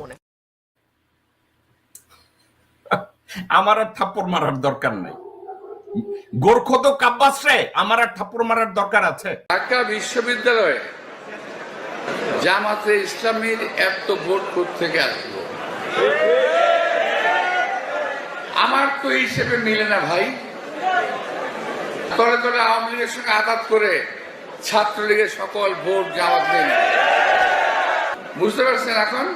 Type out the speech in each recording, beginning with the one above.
মনে আমার আর থাপ্পড় মারার দরকার নাই। গোরখত কাব্বাস রে আমার আর থাপ্পড় মারার দরকার আছে। ঢাকা বিশ্ববিদ্যালয়ে জামাতে ইসলামীর এত ভোট থেকে আসলো আমার তো এই হিসেবে মিলে না ভাই। তলে তলে আওয়ামী লীগের সঙ্গে আঘাত করে ছাত্রলীগের সকল ভোট জামাত নেই। বুঝতে পারছেন এখন?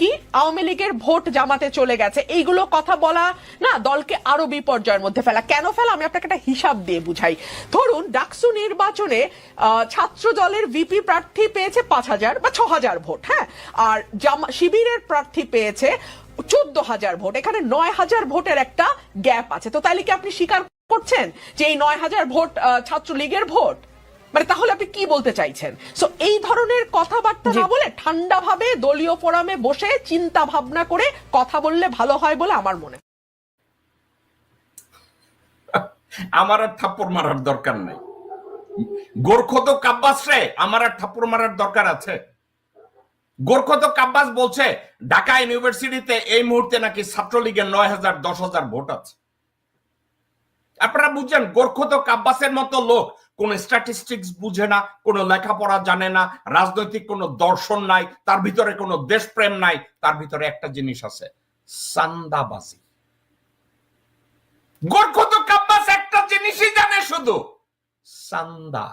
কি? আওয়ামী লীগের ভোট জামাতে চলে গেছে। এইগুলো কথা বলা, না, দলকে আরও বিপর্যয়ের মধ্যে ফেলা। কেন ফেলা? আমি আপনাকে একটা হিসাব দিয়ে বুঝাই। ধরুন, ডাকসু নির্বাচনে ছাত্র দলের ভিপি প্রার্থী পেয়েছে পাঁচ হাজার বা ছ হাজার ভোট হ্যাঁ? আর জামা, শিবিরের প্রার্থী পেয়েছে চোদ্দ হাজার ভোট। এখানে নয় হাজার ভোটের একটা গ্যাপ আছে। তো তাইলে কি আপনি স্বীকার করছেন যে এই নয় হাজার ভোট ছাত্রলীগের ভোট? মানে তাহলে আপনি কি বলতে চাইছেন? সো এই ধরনের কথাবার্তা না বলে ঠান্ডা ভাবে দলীয় ফোরামে বসে চিন্তা ভাবনা করে কথা বললে ভালো হয় বলে আমার মনে আমার আর থাপ্পড় মারার দরকার নাই। গোরখত কাব্বাস রে আমার আর থাপ্পড় মারার দরকার আছে। গোরখত কাব্বাস বলছে ঢাকা ইউনিভার্সিটিতে এই মুহূর্তে নাকি ছাত্রলীগের নয় হাজার দশ হাজার ভোট আছে। আপনারা বুঝছেন, গোরখত কাব্বাসের মতো লোক কোন স্ট্যাটিস্টিক্স বুঝে না, কোনো লেখাপড়া জানে না, রাজনৈতিক কোনো দর্শন নাই, তার ভিতরে কোনো দেশপ্রেম নাই, তার ভিতরে একটা জিনিস আছে, সান্দাবাজি। গোরখত কাব্বাস একটা জিনিসই জানে শুধু, সান্দা।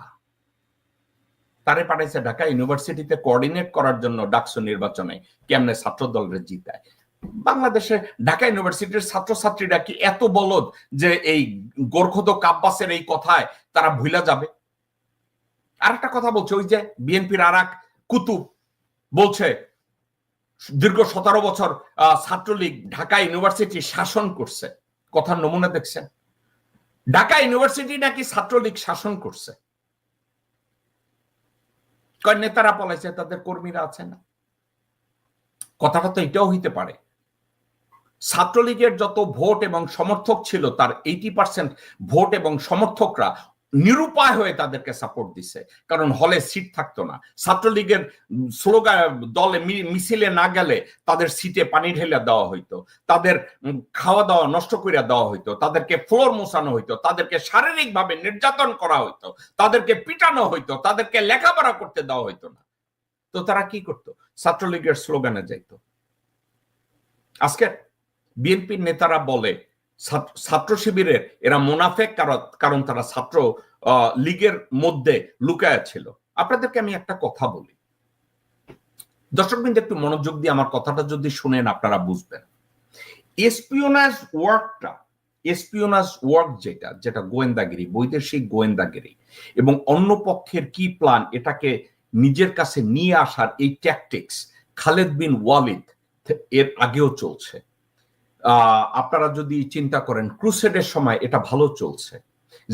তারে পাঠাইছে ঢাকা ইউনিভার্সিটিতে কোঅর্ডিনেট করার জন্য ডাকসু নির্বাচনে, কেমনে ছাত্র দলের জিতায়। বাংলাদেশে ঢাকা ইউনিভার্সিটির ছাত্রছাত্রীরা কি এত বলদ যে এই গোর্খদ কাব্বাসের এই কথায় তারা ভুলা যাবে? আর একটা কথা বলছে, ওই যে বিএনপির আর এক কুতুব বলছে, দীর্ঘ সতেরো বছর ছাত্রলীগ ঢাকা ইউনিভার্সিটি শাসন করছে। কথার নমুনা দেখছেন? ঢাকা ইউনিভার্সিটি নাকি ছাত্রলীগ শাসন করছে? কয় নেতারা পলাইছে তাদের কর্মীরা আছে না? কথাটা তো এটাও হইতে পারে। ছাত্রলীগের যত ভোট এবং সমর্থক ছিল, তার এইটি পার্সেন্ট ভোট এবং সমর্থকরা নিরুপায় হয়ে তাদেরকে সাপোর্ট দিছে। কারণ হলে সিট থাকতো না। ছাত্রলীগের স্লোগান, দলে মিছিলে না গেলে তাদের সিটে পানি ঢেলে দেওয়া হইতো। তাদের খাওয়া দাওয়া নষ্ট করে দেওয়া হইতো। তাদেরকে ফ্লোর মোছানো হইতো। তাদেরকে শারীরিকভাবে নির্যাতন করা হইতো। তাদেরকে পিটানো হইতো। তাদেরকে লেখাপড়া করতে দেওয়া হইতো না। তো তারা কি করতো? ছাত্রলীগের স্লোগানে যাইতো। আজকে বিএনপির নেতারা বলে, ছাত্র- শিবিরের, এরা মোনাফেক কারণ তারা ছাত্র লীগের মধ্যে লুকায়া ছিল। আপনাদেরকে আমি একটা কথা বলি। দর্শক বিন্দু একটু মনোযোগ দিয়ে আমার কথাটা যদি শুনেন, আপনারা বুঝবেন। এসপিওনাস ওয়ার্কটা এসপিওনাস ওয়ার্ক যেটা যেটা গোয়েন্দাগিরি, বৈদেশিক গোয়েন্দাগিরি, এবং অন্য পক্ষের কি প্ল্যান এটাকে নিজের কাছে নিয়ে আসার এই ট্যাকটিক্স খালেদ বিন ওয়ালিদ, এর আগেও চলছে। আপনারা যদি চিন্তা করেন, ক্রুসেডের সময় এটা ভালো চলছে।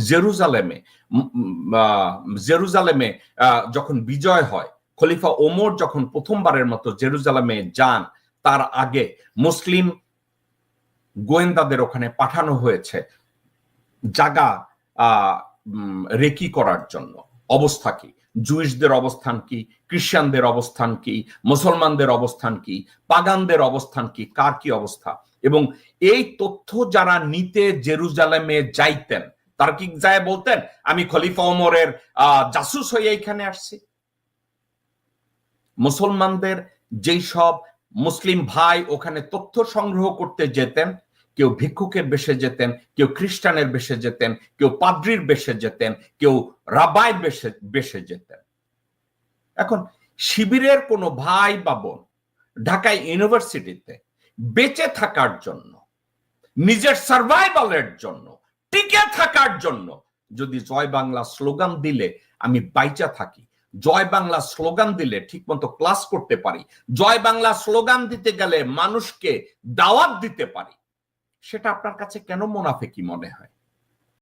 জেরুজালেমে জেরুজালেমে যখন বিজয় হয়, খলিফা ওমর যখন প্রথমবারের মতো জেরুজালেমে যান, তার আগে মুসলিম গোয়েন্দাদের ওখানে পাঠানো হয়েছে জাগা রেকি করার জন্য। অবস্থা কি? জুইশদের অবস্থান কি? খ্রিস্টানদের অবস্থান কি? মুসলমানদের অবস্থান কি? পাগানদের অবস্থান কি? কার কি অবস্থা? এবং এই তথ্য যারা নিতে জেরুজালেমে যাইতেন, তারা কি যায় বলতেন, আমি খলিফা ওমরের জাসুস হয়ে এখানে আসছি? মুসলমানদের যেই সব মুসলিম ভাই ওখানে তথ্য সংগ্রহ করতে যেতেন, কেউ ভিক্ষুকের বেশে যেতেন, কেউ খ্রিস্টানের বেশে যেতেন, কেউ পাদ্রির বেশে যেতেন, কেউ রাবায়ের বেশে বেশে যেতেন। এখন শিবিরের কোনো ভাই বা বোন ঢাকায় ইউনিভার্সিটিতে বেঁচে থাকার জন্য, নিজের সার্ভাইভালের জন্য, টিকে থাকার জন্য। যদি জয় বাংলা স্লোগান দিলে আমি বাইচা থাকি। জয় বাংলা স্লোগান দিলে ঠিক মতো ক্লাস করতে পারি। জয় বাংলা স্লোগান দিতে গেলে মানুষকে দাওয়াত দিতে পারি। সেটা আপনার কাছে কেন মোনাফেকি মনে হয়?